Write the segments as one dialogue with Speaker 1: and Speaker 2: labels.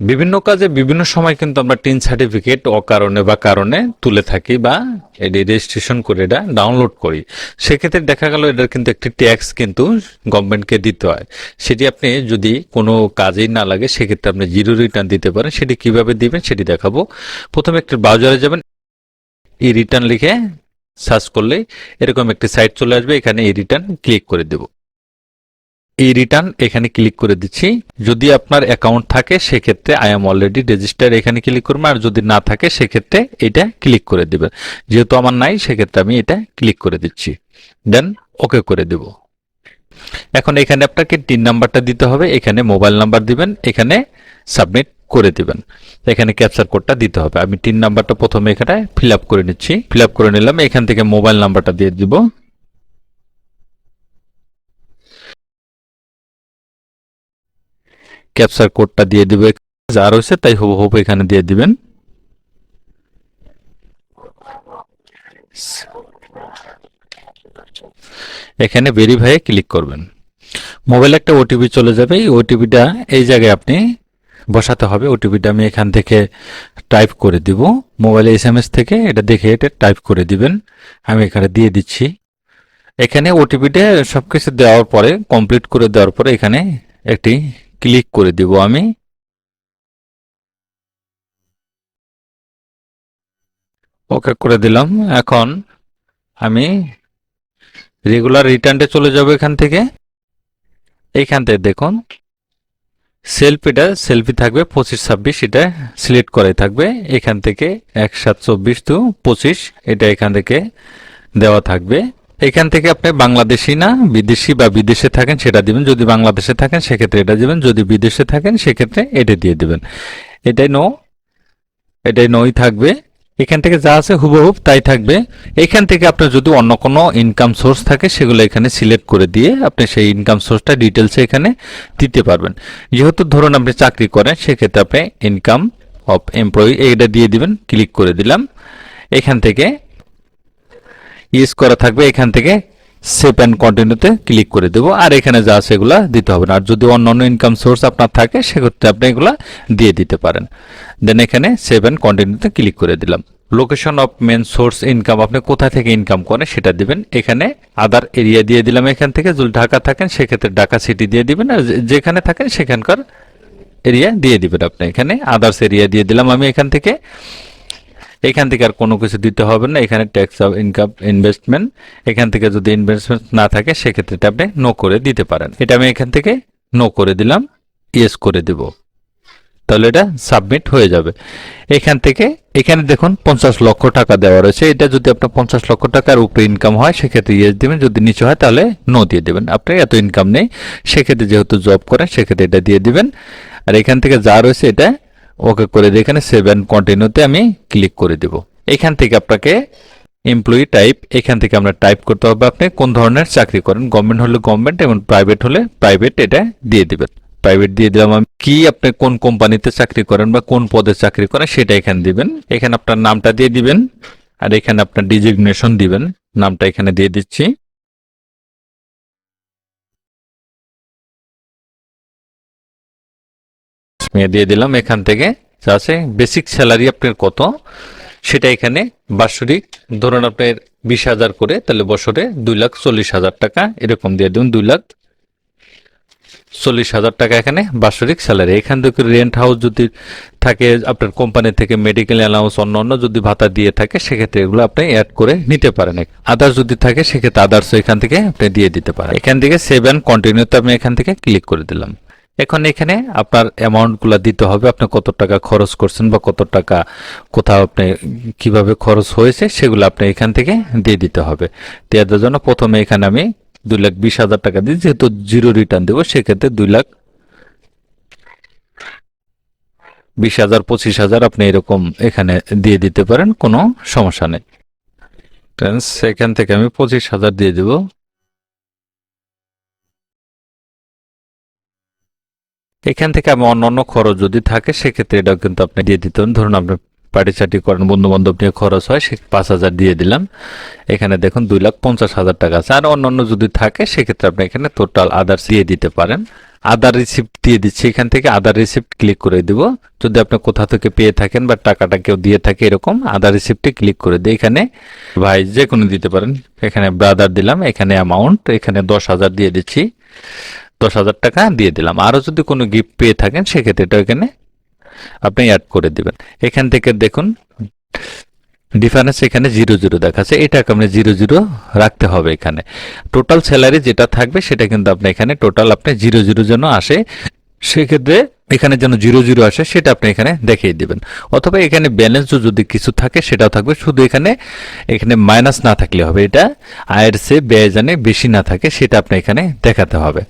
Speaker 1: বিভিন্ন কাজে বিভিন্ন সময় কিন্তু আমরা টিন সার্টিফিকেট অকারণে বা কারণে তুলে থাকি বা এটি রেজিস্ট্রেশন করে এটা ডাউনলোড করি। সেক্ষেত্রে দেখা গেল এটার কিন্তু একটি ট্যাক্স কিন্তু গভর্নমেন্টকে দিতে হয়। সেটি আপনি যদি কোনো কাজেই না লাগে, সেক্ষেত্রে আপনি জিরো রিটার্ন দিতে পারেন। সেটি কীভাবে দিবেন সেটি দেখাবো। প্রথমে একটি ব্রাউজারে যাবেন। ই রিটার্ন লিখে সার্চ করলে এরকম একটি সাইট চলে আসবে। এখানে এই রিটার্ন ক্লিক করে দেব। এই রিটার্ন এখানে ক্লিক করে দিচ্ছি। যদি আপনার অ্যাকাউন্ট থাকে, সেক্ষেত্রে আই এম অলরেডি রেজিস্টার এখানে ক্লিক করব আর যদি না থাকে, সেক্ষেত্রে এটা ক্লিক করে দেবেন। যেহেতু আমার নাই, সেক্ষেত্রে আমি এটা ক্লিক করে দিচ্ছি। দেন ওকে করে দেব। এখন এখানে আপনাকে তিন নাম্বারটা দিতে হবে। এখানে মোবাইল নাম্বার দিবেন, এখানে সাবমিট করে দিবেন। এখানে ক্যাপচার কোডটা দিতে হবে। আমি তিন নাম্বারটা প্রথমে এখানে ফিল করে নিচ্ছি। ফিল করে নিলাম, এখান থেকে মোবাইল নাম্বারটা দিয়ে দিব। ক্যাপচার কোডটা দিয়ে দিবে। যা রয়েছে তাই হবু হবু এখানে দিয়ে দিবেন। এখানে ভেরিফাই ক্লিক করবেন। মোবাইলে একটা ওটিপি চলে যাবে। এই ওটিপিটা এই জায়গায় আপনি বসাতে হবে। ওটিপিটা আমি এখান থেকে টাইপ করে দিব। মোবাইলে এস থেকে এটা দেখে এটা টাইপ করে দিবেন। আমি এখানে দিয়ে দিচ্ছি। এখানে ওটিপিটা সবকিছু দেওয়ার পরে কমপ্লিট করে দেওয়ার পরে এখানে একটি ক্লিক করে দিব আমি। ওকে করে দিলাম। এখন আমি রেগুলার রিটার্নটে চলে যাব এখান থেকে। এইখান থেকে দেখুন সেলফিটা সেলফি থাকবে পঁচিশ ছাব্বিশ, এটা সিলেক্ট করে থাকবে। এখান থেকে এক সাত চব্বিশ টু পঁচিশ, এটা এখান থেকে দেওয়া থাকবে। এখান থেকে আপনি বাংলাদেশি না, বিদেশি বা বিদেশে থাকেন, সেটা দিবেন। যদি বাংলাদেশে থাকেন, সেক্ষেত্রে এটা দিবেন। যদি বিদেশে থাকেন, সেক্ষেত্রে এটা দিয়ে দিবেন। এটাই নো এটাই নই থাকবে। এখান থেকে যা আছে হুবহুব তাই থাকবে। এখান থেকে আপনার যদি অন্য কোনো ইনকাম সোর্স থাকে, সেগুলো এখানে সিলেক্ট করে দিয়ে আপনি সেই ইনকাম সোর্সটা ডিটেলসে এখানে দিতে পারবেন। যেহেতু ধরুন আপনি চাকরি করেন, সেক্ষেত্রে আপনি ইনকাম অফ এমপ্লয়ি এটা দিয়ে দিবেন ক্লিক করে দিলাম। এখান থেকে ইউজ করা থাকবে, এখান থেকে সেভ অ্যান্ড কন্টিনিউতে ক্লিক করে দেবো। আর এখানে যা আছে এগুলা দিতে হবে না। আর যদি অন্যান্য ইনকাম সোর্স আপনার থাকে, সেক্ষেত্রে আপনি এগুলা দিয়ে দিতে পারেন। দেন এখানে সেভ অ্যান্ড কন্টিনিউতে ক্লিক করে দিলাম। Location of main source income আপনি কোথা থেকে ইনকাম করেন সেটা দিবেন। এখানে আদার এরিয়া দিয়ে দিলাম এখান থেকে। যদি ঢাকা থাকেন, সেক্ষেত্রে ঢাকা সিটি দিয়ে দিবেন। আর যেখানে থাকেন, সেখানকার এরিয়া দিয়ে দিবেন আপনি। এখানে আদার্স এরিয়া দিয়ে দিলাম আমি এখান থেকে। এখান থেকে আর কোনো কিছু দিতে হবে না। এখানে ট্যাক্স অফ ইনকাম ইনভেস্টমেন্ট এখান থেকে যদি ইনভেস্টমেন্ট না থাকে, সেক্ষেত্রে এটা আপনি নো করে দিতে পারেন। এটা আমি এখান থেকে নো করে দিলাম ইয়েস করে দিব। তাহলে এটা সাবমিট হয়ে যাবে। এখান থেকে, এখানে দেখুন পঞ্চাশ লক্ষ টাকা দেওয়া রয়েছে। এটা যদি আপনার পঞ্চাশ লক্ষ টাকার উপরে ইনকাম হয়, সেক্ষেত্রে ইয়েস দিবেন। যদি নিচে হয়, তাহলে নো দিয়ে দেবেন। আপনার এত ইনকাম নেই, সেক্ষেত্রে যেহেতু জব করেন, সেক্ষেত্রে এটা দিয়ে দিবেন। আর এখান থেকে যা রয়েছে, এটা ওকে করে দিয়ে এখানে সেভেন কন্টিনিউতে আমি ক্লিক করে দেব। এখান থেকে আপনাকে এমপ্লয়ি টাইপ এখান থেকে আমরা টাইপ করতে হবে আপনি, কোন ধরনের চাকরি করেন গভর্নমেন্ট হলে গভর্নমেন্ট এবং প্রাইভেট হলে প্রাইভেট এটা দিয়ে দেবেন। প্রাইভেট দিয়ে দিলাম আমি কি আপনি কোন কোম্পানিতে চাকরি করেন বা কোন পদে চাকরি করেন সেটা এখানে দিবেন। এখানে আপনার নামটা দিয়ে দিবেন আর এখানে আপনার ডিজিগনেশন দিবেন। নামটা এখানে দিয়ে দিচ্ছি। দিয়ে দিলাম, এখান থেকে আছে বেসিক স্যালারি আপনার কত? সেটা এখানে বাৎসরিক ধরুন আপনার বিশ হাজার করে, তাহলে বছরে দুই লাখ চল্লিশ হাজার টাকা, এরকম দিয়ে দিন দুই লাখ চল্লিশ হাজার টাকা এখানে বাৎসরিক স্যালারি এখান থেকে রেন্ট হাউস যদি থাকে, আপনার কোম্পানি থেকে মেডিকেল অ্যালাউন্স অন্য অন্য যদি ভাতা দিয়ে থাকে, সেক্ষেত্রে এগুলো আপনি অ্যাড করে নিতে পারেন। আদার্স যদি থাকে, সেক্ষেত্রে আদার্স এখান থেকে আপনি দিয়ে দিতে পারেন। এখান থেকে সেভেন কন্টিনিউতে আমি এখান থেকে ক্লিক করে দিলাম। এখন এখানে আপনার অ্যামাউন্টগুলো দিতে হবে। আপনি কত টাকা খরচ করছেন বা কত টাকা, কোথাও আপনি কীভাবে খরচ হয়েছে সেগুলো আপনি এখান থেকে দিয়ে দিতে হবে। দেওয়ার জন্য প্রথমে এখানে আমি দুই লাখ বিশ হাজার টাকা দিই যেহেতু জিরো রিটার্ন দেবো, সেক্ষেত্রে দুই লাখ বিশ হাজার, পঁচিশ হাজার আপনি এরকম এখানে দিয়ে দিতে পারেন, কোনো সমস্যা নেই। সেখান থেকে আমি পঁচিশ হাজার দিয়ে দেবো। এখান থেকে আমি অন্যান্য খরচ যদি থাকে, সেক্ষেত্রে এটাও কিন্তু আপনি দিয়ে দিতে পারেন। ধরুন আপনি পার্টি চাটি করেন বন্ধু বান্ধব নিয়ে খরচ হয়, সে পাঁচ হাজার দিয়ে দিলাম। এখানে দেখুন দুই লাখ পঞ্চাশ হাজার টাকা আছে। আর অন্যান্য যদি থাকে, সেক্ষেত্রে আপনি এখানে টোটাল আদার্স দিয়ে দিতে পারেন। আদার রিসিপ্ট দিয়ে দিচ্ছি, এখান থেকে আদার রিসিপ্ট ক্লিক করে দিব। যদি আপনি কোথা থেকে পেয়ে থাকেন বা টাকাটা কেউ দিয়ে থাকে এরকম আদার রিসিপ্টে ক্লিক করে দিই এখানে ভাই যে কোনো দিতে পারেন। এখানে ব্রাদার দিলাম, এখানে অ্যামাউন্ট এখানে দশ হাজার দিয়ে দিচ্ছি। দশ হাজার টাকা দিয়ে দিলাম। আরও যদি কোনো গিফট পেয়ে থাকেন, সেক্ষেত্রে এটা এখানে আপনি অ্যাড করে দেবেন। এখান থেকে দেখুন ডিফারেন্স এখানে জিরো জিরো দেখাচ্ছে। এটাকে আপনি জিরো জিরো রাখতে হবে এখানে। টোটাল স্যালারি যেটা থাকবে, সেটা কিন্তু আপনি এখানে টোটাল আপনি জিরো জিরো যেন আসে, সেক্ষেত্রে এখানে যেন জিরো জিরো আসে, সেটা আপনি এখানে দেখিয়ে দেবেন। অথবা এখানে ব্যালেন্সও যদি কিছু থাকে, সেটাও থাকবে। শুধু এখানে এখানে মাইনাস না থাকলে হবে এটা। আয়ের সে ব্যয় জানে বেশি না থাকে, সেটা আপনি এখানে দেখাতে হবে।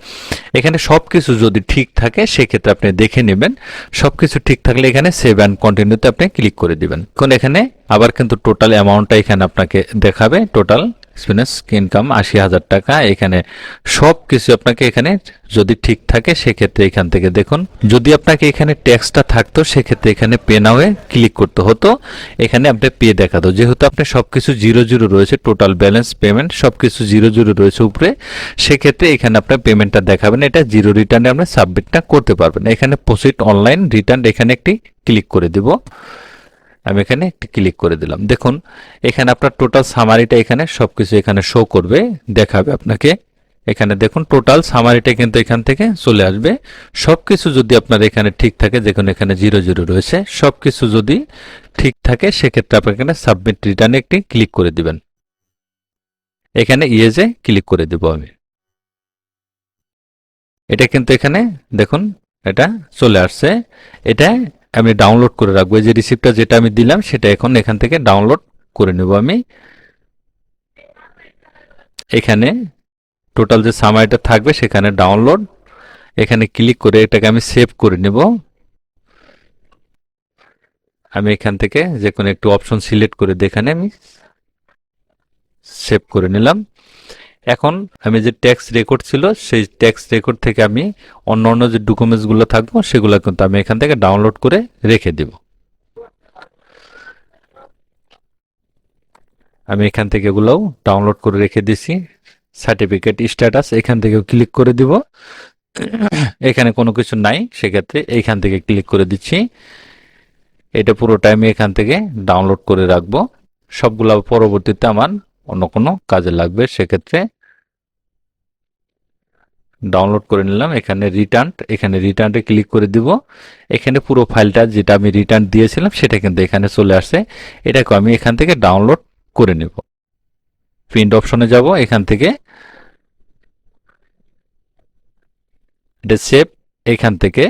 Speaker 1: এখানে সব কিছু যদি ঠিক থাকে, সেক্ষেত্রে আপনি দেখে নেবেন। সব কিছু ঠিক থাকলে এখানে সেভ অ্যান্ড কন্টিনিউতে আপনি ক্লিক করে দিবেন। এখন এখানে আবার কিন্তু টোটাল অ্যামাউন্টটা এখানে আপনাকে দেখাবে। টোটাল এক্সপিরিয়েন্স ইনকাম আশি হাজার টাকা। এখানে সব কিছু আপনাকে এখানে যদি ঠিক থাকে, সেক্ষেত্রে এখান থেকে দেখুন। যদি আপনাকে এখানে ট্যাক্সটা থাকতো, সেক্ষেত্রে এখানে পে নাওয়ে ক্লিক করতে হতো। এখানে আপনি পে দেখাতো। যেহেতু আপনি সব কিছু জিরো জিরো রয়েছে টোটাল ব্যালেন্স পেমেন্ট সব কিছু জিরো জিরো রয়েছে উপরে, সেক্ষেত্রে এখানে আপনার পেমেন্টটা দেখাবেন। এটা জিরো রিটার্নে আপনি সাবমিটটা করতে পারবেন। এখানে প্রসিড অনলাইন রিটার্ন এখানে একটি ক্লিক করে দিব। আমি এখানে একটি ক্লিক করে দিলাম। দেখুন, এখানে আপনার টোটাল সামারিটা এখানে সবকিছু এখানে শো করবে, দেখাবে আপনাকে। এখানে দেখুন টোটাল সামারিটা কিন্তু এখান থেকে চলে আসবে। সবকিছু যদি আপনার এখানে ঠিক থাকে, দেখুন এখানে জিরো জিরো রয়েছে। সবকিছু যদি ঠিক থাকে, সেক্ষেত্রে আপনার এখানে সাবমিট রিটার্নে একটি ক্লিক করে দিবেন। এখানে ইয়েজে ক্লিক করে দেব আমি। এটা কিন্তু এখানে, দেখুন, এটা চলে আসছে। এটা আমি ডাউনলোড করে রাখব। যে রিসিপ্টটা যেটা আমি দিলাম, সেটা এখন এখান থেকে ডাউনলোড করে নেব আমি। এখানে টোটাল যে সামাইটা থাকবে, সেখানে ডাউনলোড এখানে ক্লিক করে এটাকে আমি সেভ করে নেব। আমি এখান থেকে যে কোনো একটু অপশন সিলেক্ট করে দেখানে আমি। সেভ করে নিলাম। এখন আমি যে ট্যাক্স রেকর্ড ছিল, সেই ট্যাক্স রেকর্ড থেকে আমি অন্য অন্য যে ডকুমেন্টসগুলো থাকব, সেগুলো কিন্তু আমি এখান থেকে ডাউনলোড করে রেখে দেব। আমি এখান থেকে এগুলোও ডাউনলোড করে রেখে দিছি। সার্টিফিকেট স্ট্যাটাস এখান থেকেও ক্লিক করে দিব। এখানে কোনো কিছু নাই, সেক্ষেত্রে এইখান থেকে ক্লিক করে দিচ্ছি। এটা পুরোটা আমি এখান থেকে ডাউনলোড করে রাখব। সবগুলো পরবর্তীতে আমার অন্য কোনো কাজে লাগবে, সেক্ষেত্রে ডাউনলোড করে নিলাম। এখানে রিটার্ন এখানে রিটার্নটা ক্লিক করে দিব। এখানে পুরো ফাইলটা যেটা আমি রিটার্ন দিয়েছিলাম, সেটা কিন্তু এখানে চলে আসছে। এটাকে আমি এখান থেকে ডাউনলোড করে নেব। প্রিন্ট অপশনে যাব, এখান থেকে। এটা সেভ এখান থেকে।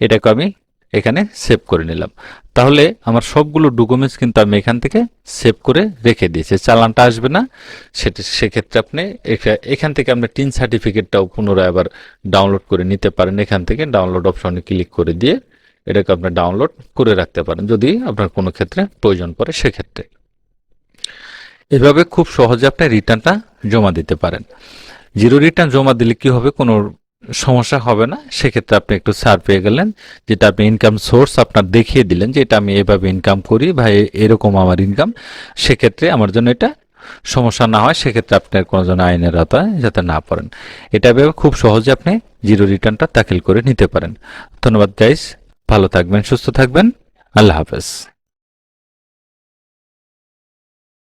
Speaker 1: এটাকে আমি এখানে সেভ করে নিলাম। তাহলে আমার সবগুলো ডকুমেন্টস কিন্তু আমি এখান থেকে সেভ করে রেখে দিয়েছি। চালানটা আসবে না। সেটা সেক্ষেত্রে আপনি এখা- এখান থেকে আপনি টিন সার্টিফিকেটটাও পুনরায় আবার ডাউনলোড করে নিতে পারেন। এখান থেকে ডাউনলোড অপশনে ক্লিক করে দিয়ে এটাকে আপনি ডাউনলোড করে রাখতে পারেন, যদি আপনার কোনো ক্ষেত্রে প্রয়োজন পড়ে সেক্ষেত্রে। এভাবে খুব সহজে আপনি রিটার্নটা জমা দিতে পারেন। জিরো রিটার্ন জমা দিলে কি হবে? কোনো সমস্যা হবে না। সেক্ষেত্রে আপনি একটু ছাড় পেয়ে গেলেন, যেটা আপনি ইনকাম সোর্স আপনার দেখিয়ে দিলেন যে এটা আমি এভাবে ইনকাম করি বা এরকম আমার ইনকাম সেক্ষেত্রে আমার জন্য এটা সমস্যা না হয়, সেক্ষেত্রে আপনার কোনো জন্য আইনের আওতায় যাতে না পড়েন। এটা ভেবে খুব সহজে আপনি জিরো রিটার্নটা দাখিল করে নিতে পারেন। ধন্যবাদ গাইস ভালো থাকবেন, সুস্থ থাকবেন, আল্লাহ হাফেজ।